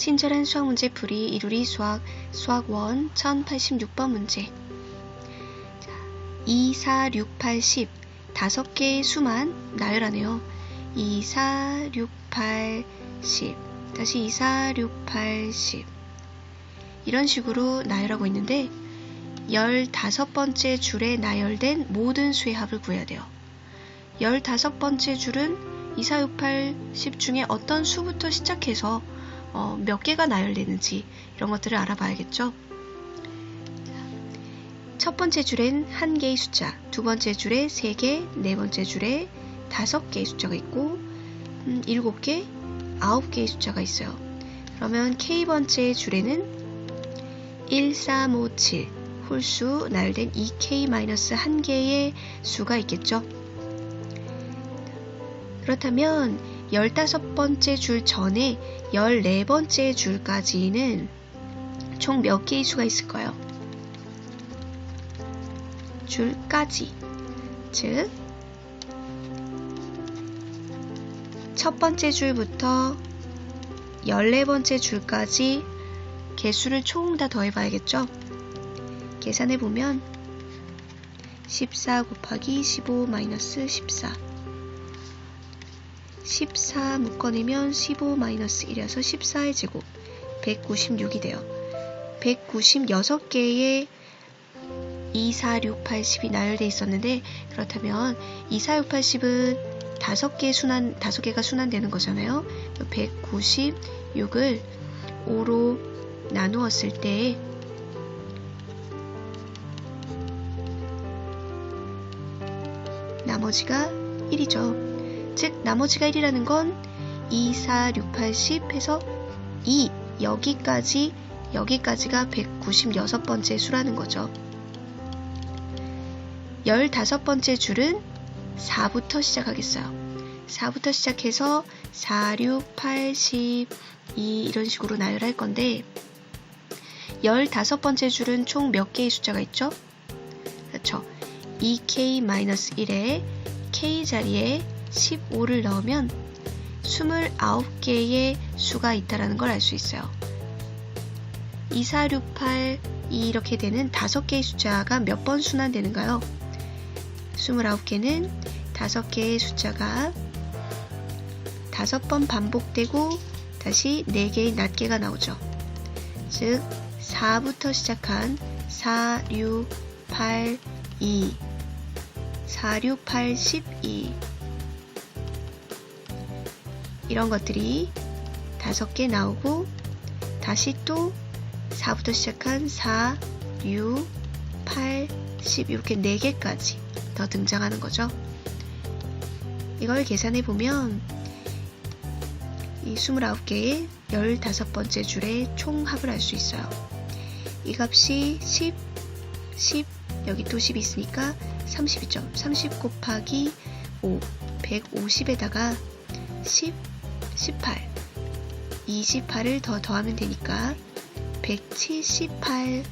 친절한 수학 문제 풀이 이루리 수학 수학 원 1086번 문제. 자, 2, 4, 6, 8, 10 다섯 개의 수만 나열하네요. 2, 4, 6, 8, 10 다시 2, 4, 6, 8, 10 이런 식으로 나열하고 있는데 15번째 줄에 나열된 모든 수의 합을 구해야 돼요. 15번째 줄은 2, 4, 6, 8, 10 중에 어떤 수부터 시작해서 어, 몇 개가 나열되는지 이런 것들을 알아봐야겠죠. 첫 번째 줄엔 한 개의 숫자, 두 번째 줄에 세 개, 네 번째 줄에 다섯 개의 숫자가 있고, 음, 일곱 개, 아홉 개의 숫자가 있어요. 그러면 K번째 줄에는 1, 3, 5, 7 홀수 나열된 2K-1개의 수가 있겠죠. 그렇다면 15번째 줄 전에 14번째 줄까지는 총 몇 개의 수가 있을까요? 줄까지. 즉, 첫 번째 줄부터 14번째 줄까지 개수를 총 다 더해봐야겠죠? 계산해보면 14 곱하기 15 마이너스 14 14 묶어내면 15 마이너스 1이어서 14의 제곱 196이 돼요. 196개의 2, 4, 6, 8, 10이 나열돼 있었는데 그렇다면 2, 4, 6, 8, 10은 다섯 개 순환 다섯 개가 순환되는 거잖아요. 196을 5로 나누었을 때 나머지가 1이죠. 즉 나머지가 1이라는 건 2, 4, 6, 8, 10 해서 2 여기까지 여기까지가 196번째 수라는 거죠. 15번째 줄은 4부터 시작하겠어요. 4부터 시작해서 4, 6, 8, 10, 2 이런 식으로 나열할 건데 15번째 줄은 총 몇 개의 숫자가 있죠? 그렇죠. 2k-1에 k 자리에 15를 넣으면 29개의 수가 있다라는 걸 알 수 있어요. 2, 4, 6, 8, 2 이렇게 되는 5개의 숫자가 몇 번 순환되는가요? 29개는 5개의 숫자가 5번 반복되고 다시 4개의 낱개가 나오죠. 즉 4부터 시작한 4, 6, 8, 2 4, 6, 8, 12 이런 것들이 5개 나오고 다시 또 4부터 시작한 4, 6, 8, 10 이렇게 4개까지 더 등장하는 거죠. 이걸 계산해 보면 이 29개의 15번째 줄의 총합을 알 수 있어요. 이 값이 10, 10, 여기 또 10이 있으니까 30이죠. 30 곱하기 5, 150에다가 10, 18, 28을 더 더하면 되니까 178